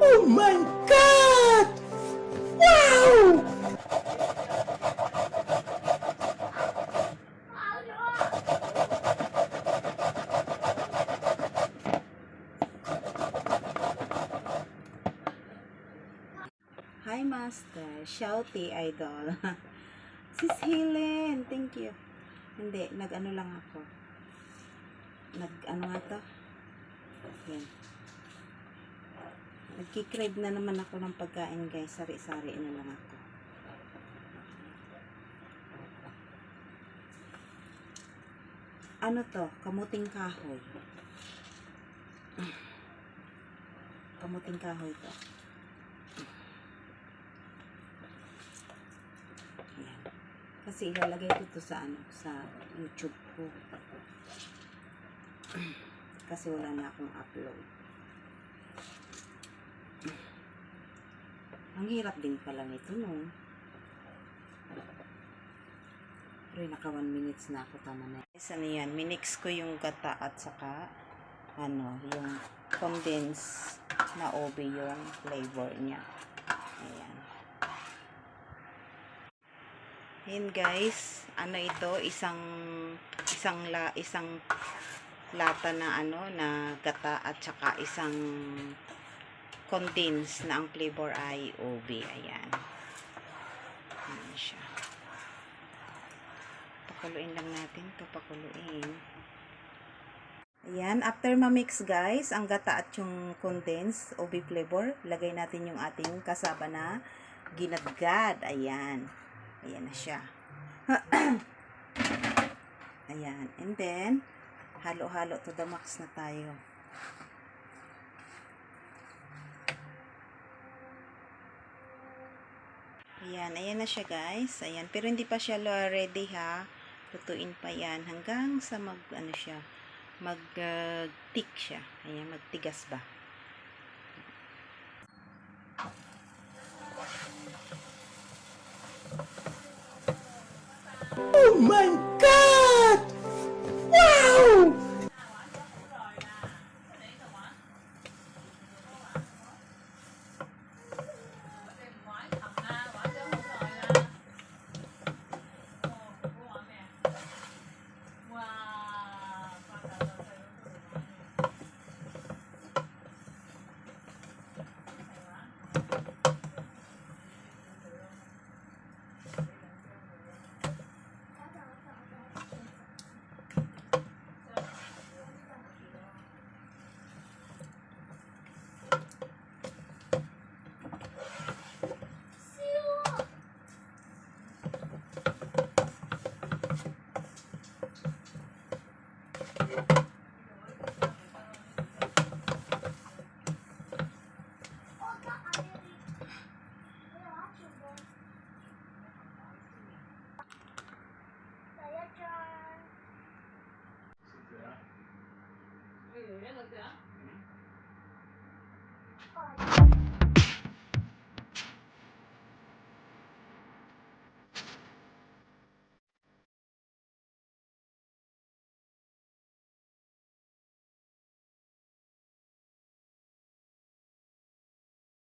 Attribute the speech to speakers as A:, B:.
A: Oh my God! Wow!
B: Hi, Master. Shouty Idol. Sis Helen, thank you. Hindi, nag-ano lang ako. Nag-ano nga to? Yan. Nagkikrave na naman ako ng pagkain, guys. Sari-sari na lang ako. Ano to? Kamuting kahoy. Kamuting kahoy to. Ayan. Kasi ilalagay ko to sa ano, sa YouTube ko. Kasi wala na akong upload. Ang hirap din pala nito, no? Pero naka 1 minutes na ako, tama na. Yes, ano yan, minix ko yung gata at saka, ano, yung condensed na OB yung flavor niya. Ayan. Yan guys, ano ito, isang isang la isang lata na ano na gata at saka isang condensed na ang flavor ay OB. Ayan. Ayan siya. Pakuluin lang natin to pakuluin. Ayan, after ma-mix guys, ang gata at yung condensed OB flavor, lagay natin yung ating kasaba na ginadgad. Ayan. Ayan na siya. Ayan. And then, halo-halo to the max na tayo. Ayan. Ayan na siya guys. Ayan. Pero hindi pa siya ready ha. Lutuin pa yan hanggang sa mag, ano siya, mag uh, tick siya. Ayan. Magtigas ba.
A: Oh my God! 面的对啊。